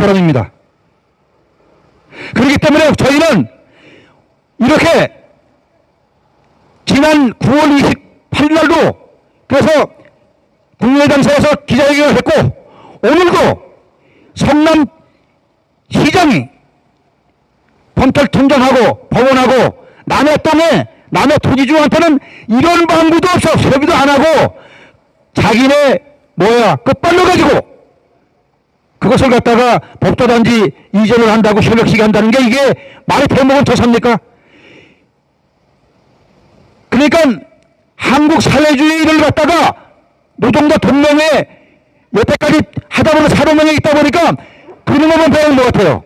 사람입니다. 그렇기 때문에 저희는 이렇게 지난 9월 28일 날도 그래서 국민의당사에서 기자회견을 했고 오늘도 성남 시장이 검찰 통장하고 법원하고 남의 땅에 남의 토지주한테는 이런 방구도 없어 소비도 안 하고 자기네 뭐야 끝발로 가지고 그것을 갖다가 법도단지 이전을 한다고 협력시게 한다는 게 이게 말이 대목은 더 삽니까? 그러니까 한국 사회주의를 갖다가 노동자 동맹회 여태까지 하다 보면 사도명에 있다 보니까 그런 것만 배운 것 같아요.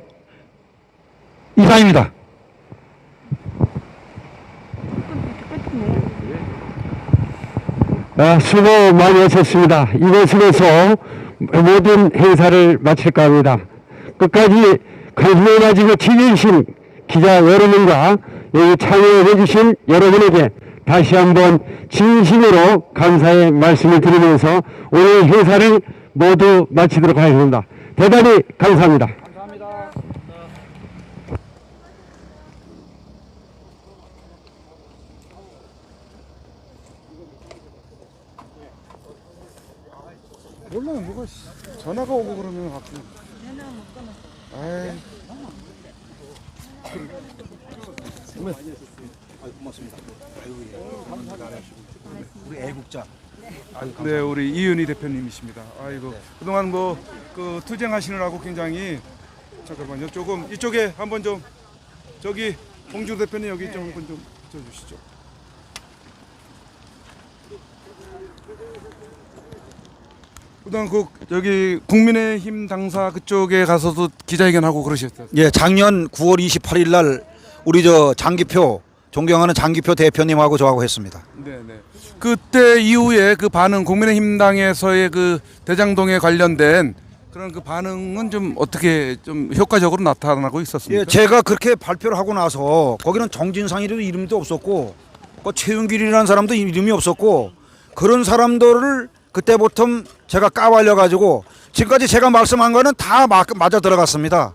이상입니다. 아, 수고 많이 하셨습니다. 이것으로서 모든 행사를 마칠까 합니다. 끝까지 관심을 가지고 진심신 기자 여러분과 여기 참여해 주신 여러분에게 다시 한번 진심으로 감사의 말씀을 드리면서 오늘 행사를 모두 마치도록 하겠습니다. 대단히 감사합니다. 몰라 뭐가 씨, 전화가 오고 그러면 가끔. 못 끊어. 아이. 우리 애국자. 네 우리 이은희 대표님이십니다. 아이고 그동안 뭐 그 투쟁하시느라고 굉장히 잠깐만요. 조금 이쪽에 한번 좀 저기 홍주 대표님 여기 좀 한번 좀 붙여주시죠 그다음 그 여기 국민의힘 당사 그쪽에 가서도 기자회견하고 그러셨어요. 예, 작년 9월 28일 날 우리 저 장기표 존경하는 장기표 대표님하고 저하고 했습니다. 네 네. 그때 이후에 그 반응 국민의힘 당에서의 그 대장동에 관련된 그런 그 반응은 좀 어떻게 좀 효과적으로 나타나고 있었습니까? 예, 제가 그렇게 발표를 하고 나서 거기는 정진상이라도 이름도 없었고 그 최윤길이라는 사람도 이름이 없었고 그런 사람들을 그때부터 제가 까발려 가지고 지금까지 제가 말씀한 거는 다 마- 맞아 들어갔습니다.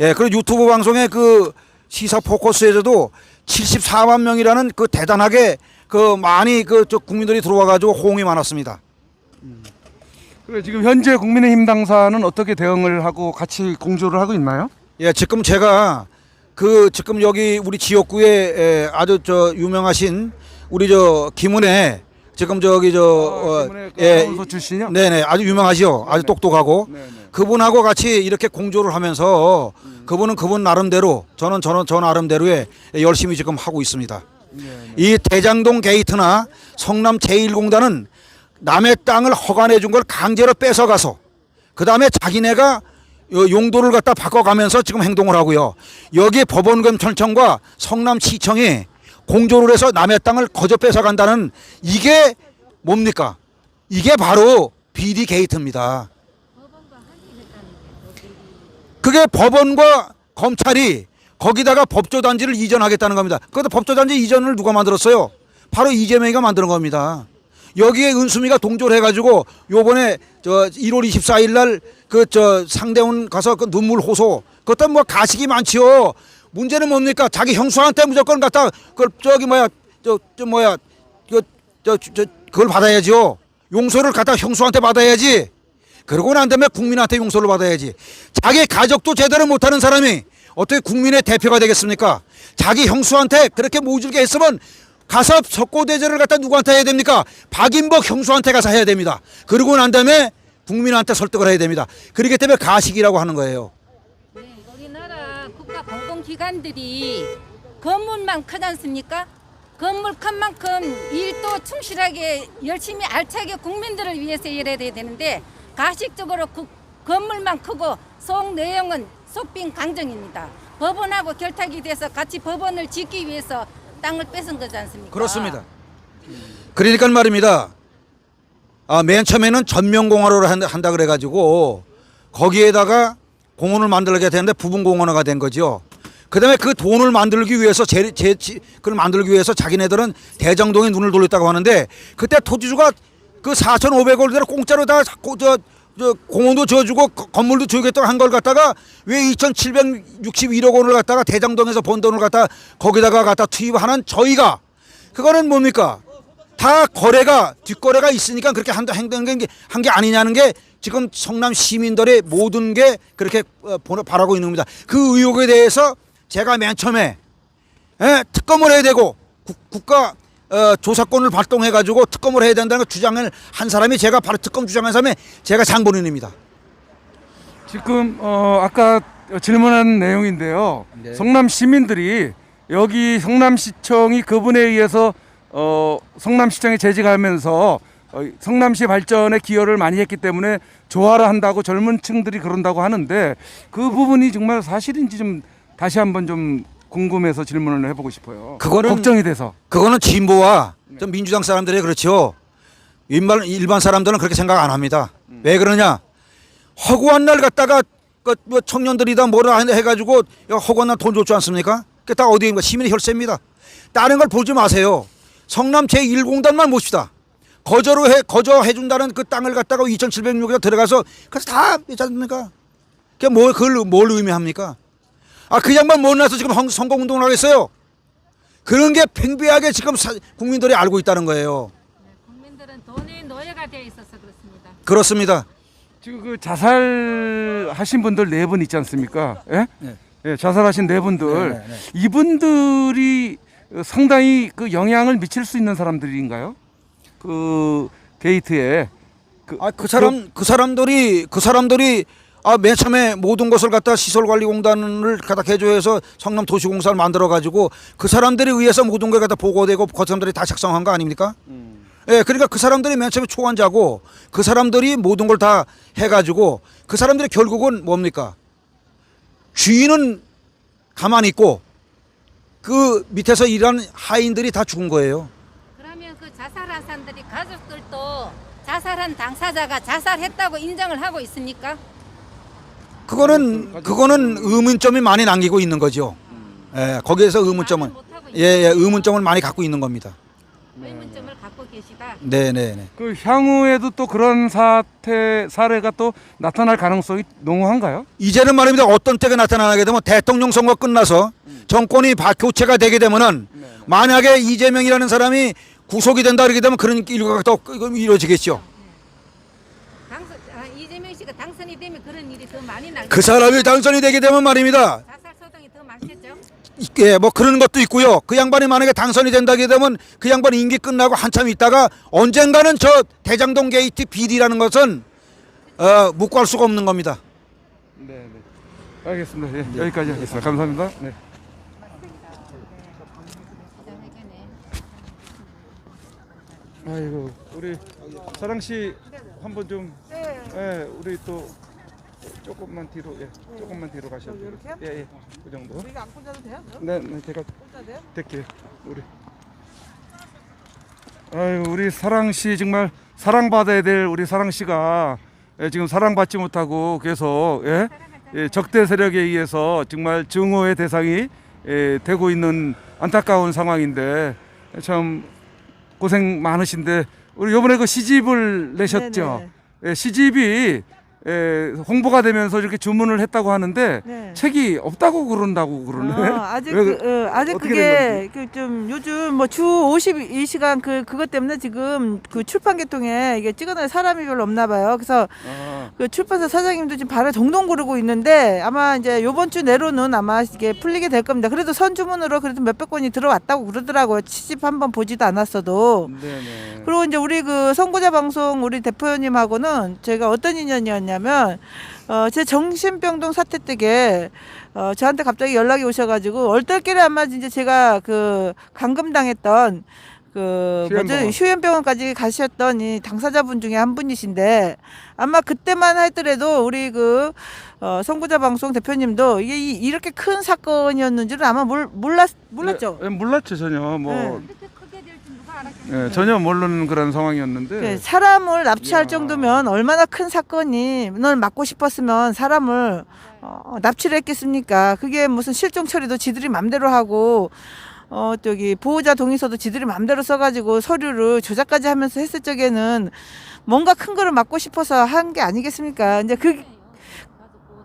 예, 그리고 유튜브 방송의 그 시사 포커스에서도 74만 명이라는 그 대단하게 그 많이 그저 국민들이 들어와 가지고 호응이 많았습니다. 그래 지금 현재 국민의힘 당사는 어떻게 대응을 하고 같이 공조를 하고 있나요? 예, 지금 제가 그 지금 여기 우리 지역구에 에, 아주 저 유명하신 우리 저 김은혜 지금 저기 저 어, 김은혜 그 아나운서 출신이요? 네네 아주 유명하죠. 아주 똑똑하고 네네. 그분하고 같이 이렇게 공조를 하면서 그분은 그분 나름대로 저는 저는 저 나름대로에 열심히 지금 하고 있습니다. 이 대장동 게이트나 성남 제1공단은 남의 땅을 허가내 준 걸 강제로 뺏어가서 그 다음에 자기네가 요 용도를 갖다 바꿔가면서 지금 행동을 하고요. 여기 법원검찰청과 성남시청이 공조를 해서 남의 땅을 거저 뺏어간다는 이게 뭡니까? 이게 바로 비리 게이트입니다. 그게 법원과 검찰이 거기다가 법조단지를 이전하겠다는 겁니다. 그것도 법조단지 이전을 누가 만들었어요? 바로 이재명이가 만드는 겁니다. 여기에 은수미가 동조를 해가지고 요번에 저 1월 24일 날 그 저 상대원 가서 그 눈물 호소 그것도 뭐 가식이 많지요. 문제는 뭡니까? 자기 형수한테 무조건 갖다 그 저기 뭐야 저, 저 뭐야 그저 저, 그걸 받아야죠. 용서를 갖다 형수한테 받아야지. 그러고 난 다음에 국민한테 용서를 받아야지. 자기 가족도 제대로 못하는 사람이 어떻게 국민의 대표가 되겠습니까? 자기 형수한테 그렇게 모질게 했으면 가서 석고대제를 갖다 누구한테 해야 됩니까? 박인복 형수한테 가서 해야 됩니다. 그러고 난 다음에 국민한테 설득을 해야 됩니다. 그렇기 때문에 가식이라고 하는 거예요. 네, 우리나라 국가 공공 기관들이 건물만 크지 않습니까? 건물 큰 만큼 일도 충실하게 열심히 알차게 국민들을 위해서 일해야 되는데 가식적으로 그 건물만 크고 속 내용은 속빈 강정입니다. 법원하고 결탁이 돼서 같이 법원을 짓기 위해서 땅을 뺏은 거지 않습니까? 그렇습니다. 그러니까 말입니다. 아, 맨 처음에는 전면공화로를 한다, 한다 그래가지고 거기에다가 공원을 만들게 되는데 부분공원화가 된 거죠. 그다음에 그 돈을 만들기 위해서 제, 제, 지- 그걸 만들기 위해서 자기네들은 대장동에 눈을 돌렸다고 하는데 그때 토지주가 그 4,500원대로 공짜로 다 고- 저저 공원도 지어주고 거- 건물도 지어주겠다고 한 걸 갖다가 왜 2,761억 원을 갖다가 대장동에서 번 돈을 갖다 거기다가 갖다 투입하는 저희가 그거는 뭡니까? 다 거래가 뒷거래가 있으니까 그렇게 한 행동한 게, 한 게 아니냐는 게 지금 성남 시민들의 모든 게 그렇게 어, 보- 바라고 있는 겁니다. 그 의혹에 대해서 제가 맨 처음에 예, 특검을 해야 되고 국, 국가 어, 조사권을 발동해 가지고 특검을 해야 된다는 걸 주장을 한 사람이 제가 바로 특검 주장한 사람이 제가 장본인입니다. 지금 어 아까 질문한 내용인데요. 성남 시민들이 여기 성남시청이 그분에 의해서 어 성남시청에 재직하면서 어, 성남시 발전에 기여를 많이 했기 때문에 좋아라 한다고 젊은 층들이 그런다고 하는데 그 부분이 정말 사실인지 좀 다시 한번 좀 궁금해서 질문을 해보고 싶어요. 그거는- 걱정이 돼서. 그거는 진보와 좀 민주당 사람들이 그렇죠. 일반 일반 사람들은 그렇게 생각 안 합니다. 왜 그러냐? 허구한 날 갖다가 그 뭐 청년들이다 뭐라 해가지고 허구한 날 돈 줬지 않습니까? 그게 다 어디인가 시민의 혈세입니다. 다른 걸 보지 마세요. 성남 제1공단만 봅시다. 거저로 해 거저해 준다는 그 땅을 갖다가 2,706에 들어가서 그래서 다 있지 않습니까? 그게 뭘 그걸 뭘 의미합니까? 아 그 양반 못 나서 지금 형- 선거운동을 하겠어요? 그런 게 팽배하게 지금 사- 국민들이 알고 있다는 거예요. 국민들은 돈의 노예가 되어 있어서 그렇습니다. 그렇습니다. 지금 그 자살하신 분들 네 분 있지 않습니까? 예? 네. 예, 자살하신 네 분들 네, 네, 네. 이분들이 상당히 그 영향을 미칠 수 있는 사람들인가요? 그 게이트에 그, 아그 사람 그 사람들이 그 사람들이 아 맨 처음에 모든 것을 갖다 시설관리공단을 갖다 개조해서 성남 도시공사를 만들어 가지고 그 사람들에 의해서 모든 걸 갖다 보고되고 그 사람들이 다 작성한 거 아닙니까? 예, 그러니까 그 사람들이 맨 처음에 초안자고 그 사람들이 모든 걸 다 해가지고 그 사람들이 결국은 뭡니까? 주인은 가만히 있고 그 밑에서 일하는 하인들이 다 죽은 거예요. 그러면 그 자살한 사람들이 가족들도 자살한 당사자가 자살했다고 인정을 하고 있습니까? 그거는 그거는 의문점이 많이 남기고 있는 거죠. 예, 거기에서 의문점을 예, 예, 의문점을 많이 갖고 있는 겁니다. 의문점을 갖고 계시다. 네, 네, 네. 그 향후에도 또 그런 사태 사례가 또 나타날 가능성이 농후한가요? 이제는 말입니다. 어떤 때가 나타나게 되면 대통령 선거 끝나서 정권이 바, 교체가 되게 되면은 만약에 이재명이라는 사람이 구속이 된다 그러게 되면 그런 일과가 또 이루어지겠죠. 당선, 아, 이재명 씨가 당선이 되면 그런 일이 더 많이 날 그 사람이 당선이 되게 되면 말입니다. 자살 소동이 더 많겠죠? 예, 뭐 그런 것도 있고요. 그 양반이 만약에 당선이 된다게 되면 그 양반 임기 끝나고 한참 있다가 언젠가는 저 대장동 게이트 비리라는 것은 어, 묵고할 수가 없는 겁니다. 네, 네. 알겠습니다. 예, 여기까지 하겠습니다. 감사합니다. 네. 아이고 우리 사랑 씨 한번 좀 예, 우리 또 조금만 뒤로 예, 조금만 뒤로 가셔도 돼요. 예, 예. 그 정도. 우리가 안 꽂아도 돼요? 네, 네, 제가 꽂아도 돼요? 될게요. 우리. 아유, 우리 사랑 씨 정말 사랑받아야 될 우리 사랑 씨가 예, 지금 사랑받지 못하고 계속 예? 예, 적대 세력에 의해서 정말 증오의 대상이 예, 되고 있는 안타까운 상황인데 참 고생 많으신데 우리 이번에 그 시집을 내셨죠. 예, 시집이 예, 홍보가 되면서 이렇게 주문을 했다고 하는데 네. 책이 없다고 그런다고 그러네. 어, 아직 왜 그, 어, 아직 어떻게 그게 된 그 좀 요즘 뭐 주 52시간 그 그것 때문에 지금 그 출판 계통에 이게 찍어낼 사람이 별로 없나 봐요. 그래서 아, 그 출판사 사장님도 지금 발을 동동 구르고 있는데 아마 이제 요번 주 내로는 아마 이게 풀리게 될 겁니다. 그래도 선주문으로 그래도 몇백 건이 들어왔다고 그러더라고요. 시집 한번 보지도 않았어도. 네네. 그리고 이제 우리 그 선구자 방송 우리 대표님하고는 제가 어떤 인연이었냐 면 어 제 정신병동 사태 때게 어 저한테 갑자기 연락이 오셔가지고 얼떨결에 아마 이제 제가 그 감금당했던 그 뭐죠 휴현병원. 휴현병원까지 가셨던 이 당사자분 중에 한 분이신데 아마 그때만 하더라도 우리 그 어, 선구자 방송 대표님도 이게 이- 이렇게 큰 사건이었는 줄은 아마 몰, 몰랐 몰랐죠. 네, 몰랐죠 전혀 뭐 예, 전혀 모르는 그런 상황이었는데 그 사람을 납치할 야. 정도면 얼마나 큰 사건이 널 막고 싶었으면 사람을 어, 납치를 했겠습니까? 그게 무슨 실종 처리도 지들이 맘대로 하고 어 저기 보호자 동의서도 지들이 마음대로 써가지고 서류를 조작까지 하면서 했을 적에는 뭔가 큰 거를 막고 싶어서 한 게 아니겠습니까? 이제 그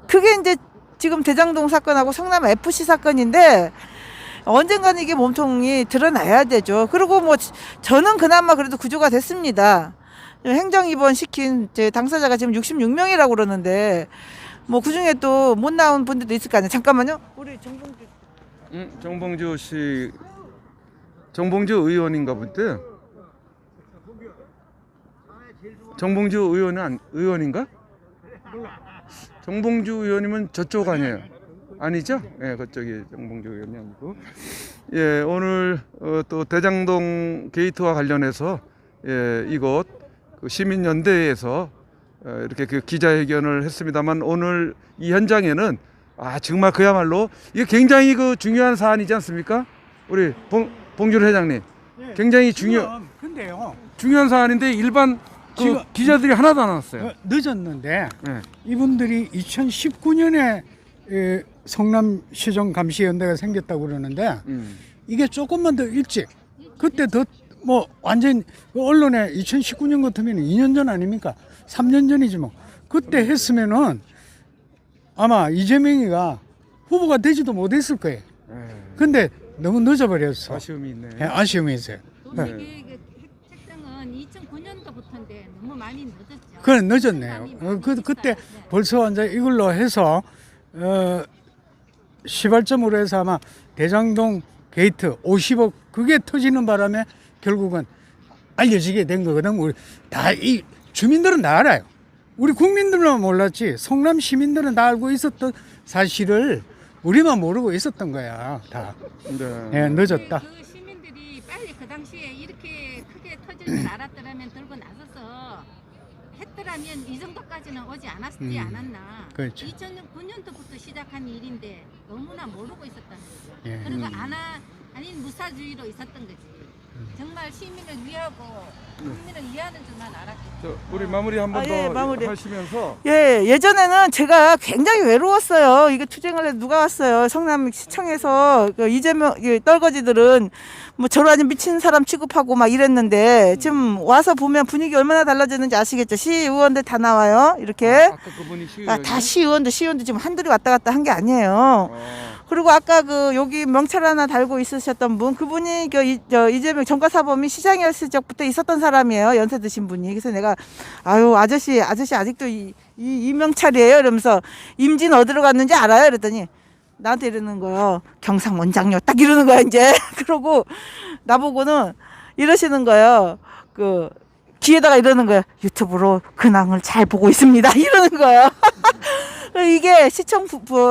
그게 이제 지금 대장동 사건하고 성남 FC 사건인데 언젠가는 이게 몸통이 드러나야 되죠. 그리고 뭐 저는 그나마 그래도 구조가 됐습니다. 행정 입원 시킨 제 당사자가 지금 66명이라고 그러는데 뭐 그중에 또 못 나온 분들도 있을 거 아니에요. 잠깐만요. 우리 정봉주 음, 정봉주 씨, 정봉주 의원인가 본데. 정봉주 의원은 안, 의원인가? 정봉주 의원이면 저쪽 아니에요? 아니죠? 예, 그쪽이 정봉주 의원이 아니고. 예, 오늘 어, 또 대장동 게이트와 관련해서 예, 이곳 그 시민연대에서 어, 이렇게 그 기자회견을 했습니다만 오늘 이 현장에는 아 정말 그야말로 이게 굉장히 그 중요한 사안이지 않습니까? 우리 봉, 봉준 회장님 굉장히 중요 지금 근데요 중요한 사안인데 일반 그 지금- 기자들이 하나도 안 왔어요. 어, 늦었는데 네. 이분들이 2019년에 성남시정 감시연대가 생겼다고 그러는데 음. 이게 조금만 더 일찍 그때 더 뭐 완전 그 언론에 2019년 같으면 2년 전 아닙니까? 3년 전이지 뭐 그때 했으면은 아마 이재명이가 후보가 되지도 못했을 거예요. 예, 근데 너무 늦어버렸어. 아쉬움이 있네. 예, 아쉬움이 있어요. 동시에 그 책정은 2009년도부터인데 너무 많이 늦었죠. 그건 늦었네요. 어, 그, 그때 벌써 이제 이걸로 해서 어, 시발점으로 해서 아마 대장동 게이트 50억 그게 터지는 바람에 결국은 알려지게 된 거거든. 우리 다 이 주민들은 다 알아요. 우리 국민들만 몰랐지 성남 시민들은 다 알고 있었던 사실을 우리만 모르고 있었던 거야. 다. 네. 예, 늦었다. 그 시민들이 빨리 그 당시에 이렇게 크게 터질 줄 알았더라면 들고 나서서 했더라면 이 정도까지는 오지 않았지 음, 않았나. 그렇죠. 2009년도부터 시작한 일인데 너무나 모르고 있었다는 거죠. 예. 그리고 안 하, 아닌 무사주의로 있었던 거지. 정말 시민을 위하고 국민을 위하는 줄만 알았겠죠. 저 우리 마무리 한 번 아, 더 예, 마무리. 하시면서 예, 예전에는 제가 굉장히 외로웠어요. 이게 투쟁을 해 누가 왔어요? 성남 시청에서 그 이재명 이 떨거지들은 뭐 저러 아니 미친 사람 취급하고 막 이랬는데 지금 와서 보면 분위기 얼마나 달라졌는지 아시겠죠? 시의원들 다 나와요. 이렇게. 아, 까 그분이 시의원이 아, 다 시의원들, 시의원들 지금 한둘이 왔다 갔다 한 게 아니에요. 어, 그리고 아까 그 여기 명찰 하나 달고 있으셨던 분, 그분이 그 이, 저 이재명 정가사범이 시장이었을 적부터 있었던 사람 이에요. 연세 드신 분이. 그래서 내가 아유 아저씨, 아저씨 아직도 이, 이, 이 명찰이에요. 이러면서 임진 어디로 갔는지 알아요? 그랬더니 나한테 이러는 거예요. 경상 원장요. 딱 이러는 거야 이제. 그러고 나보고는 이러시는 거예요. 그 귀에다가 이러는 거예요. 유튜브로 근황을 잘 보고 있습니다. 이러는 거예요. 이게 시청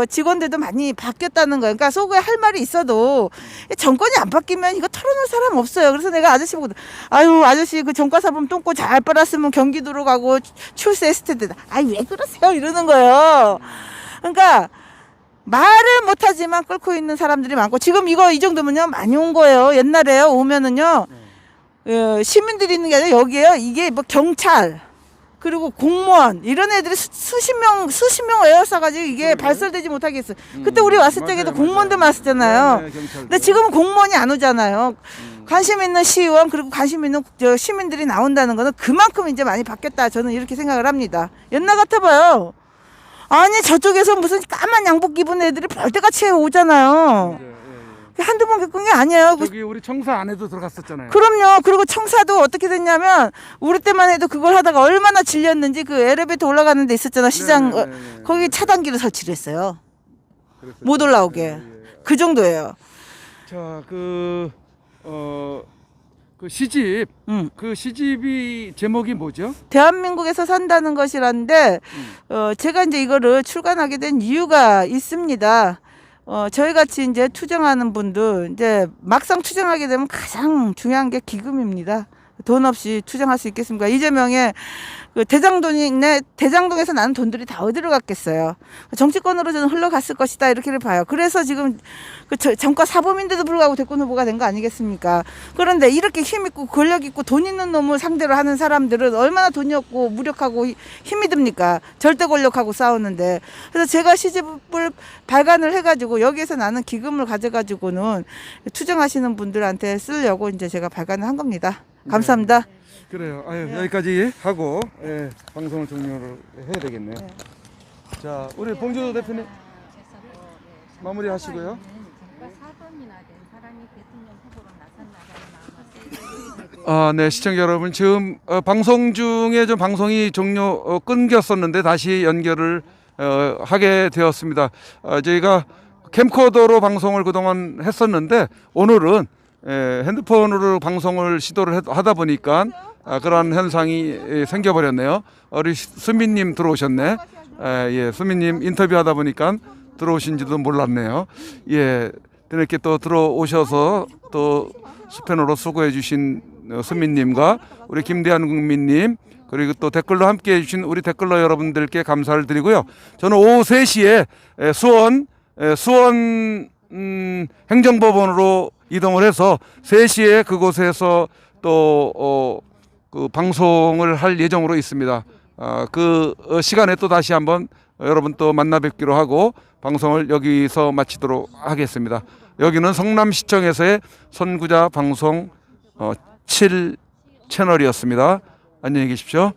직원들도 많이 바뀌었다는 거예요. 그러니까 속에 할 말이 있어도 정권이 안 바뀌면 이거 털어놓을 사람 없어요. 그래서 내가 아저씨 보고 아유 아저씨 그 정가사범 똥꼬 잘 빨았으면 경기도로 가고 출세 했을 텐데 아이 왜 그러세요 이러는 거예요. 그러니까 말을 못하지만 끓고 있는 사람들이 많고 지금 이거 이 정도면요 많이 온 거예요. 옛날에요 오면은요 어, 시민들이 있는 게 아니라 여기에요. 이게 뭐 경찰 그리고 공무원 이런 애들이 수, 수십 명 수십 명 에워싸가지고 이게 발설되지 못하게 했어. 그때 우리 왔을 음, 맞아요, 적에도 맞아요. 공무원들만 왔었잖아요. 네, 네. 근데 지금은 공무원이 안 오잖아요. 음. 관심 있는 시의원 그리고 관심 있는 저 시민들이 나온다는 거는 그만큼 이제 많이 바뀌었다. 저는 이렇게 생각을 합니다. 옛날 같아 봐요. 아니 저쪽에서 무슨 까만 양복 입은 애들이 벌떼같이 오잖아요. 예, 예, 예. 한두 번 겪은 게 아니에요. 그 저기 우리 청사 안에도 들어갔었잖아요. 그럼요. 그리고 청사도 어떻게 됐냐면 우리 때만 해도 그걸 하다가 얼마나 질렸는지 그 엘리베이터 올라가는 데 있었잖아. 시장 네, 어, 네, 네, 네. 거기 차단기를 설치를 했어요. 그랬었죠. 못 올라오게. 예, 예. 그 정도예요. 자, 그, 어, 그 시집, 음. 그 시집이 제목이 뭐죠? 대한민국에서 산다는 것이라는데 어, 제가 이제 이거를 출간하게 된 이유가 있습니다. 어, 저희 같이 이제 투쟁하는 분들 이제 막상 투쟁하게 되면 가장 중요한 게 기금입니다. 돈 없이 투쟁할 수 있겠습니까? 이재명의 그 대장동에 대장동에서 나는 돈들이 다 어디로 갔겠어요? 정치권으로 저는 흘러갔을 것이다 이렇게 봐요. 그래서 지금 그 저- 정과 사범인데도 불구하고 대권 후보가 된 거 아니겠습니까? 그런데 이렇게 힘 있고 권력 있고 돈 있는 놈을 상대로 하는 사람들은 얼마나 돈이 없고 무력하고 히- 힘이 듭니까? 절대 권력하고 싸우는데 그래서 제가 시집을 발간을 해가지고 여기에서 나는 기금을 가져가지고는 투쟁하시는 분들한테 쓰려고 이제 제가 발간을 한 겁니다. 감사합니다. 그래요. 아유, 여기까지 하고 예, 방송을 종료를 해야 되겠네요. 자, 우리 봉준호 대표님 마무리 하시고요. 아, 네, 시청자 여러분 지금 어, 방송 중에 좀 방송이 종료 어, 끊겼었는데 다시 연결을 어, 하게 되었습니다. 어, 저희가 캠코더로 방송을 그동안 했었는데 오늘은 에, 핸드폰으로 방송을 시도를 해- 하다 보니까 아, 그런 현상이 에, 생겨버렸네요. 우리 수민님 들어오셨네. 에, 예, 수민님 인터뷰하다 보니까 들어오신지도 몰랐네요. 예, 이렇게 또 들어오셔서 또 스패너로 수고해주신 어, 수민님과 우리 김대한 국민님 그리고 또 댓글로 함께 해주신 우리 댓글러 여러분들께 감사를 드리고요. 저는 오후 3시에 에, 수원 에, 수원 음, 행정법원으로 이동을 해서 3시에 그곳에서 또 어, 그 방송을 할 예정으로 있습니다. 아, 그 어, 시간에 또 다시 한번 여러분 또 만나 뵙기로 하고 방송을 여기서 마치도록 하겠습니다. 여기는 성남시청에서의 선구자 방송 어, 7 채널이었습니다. 안녕히 계십시오.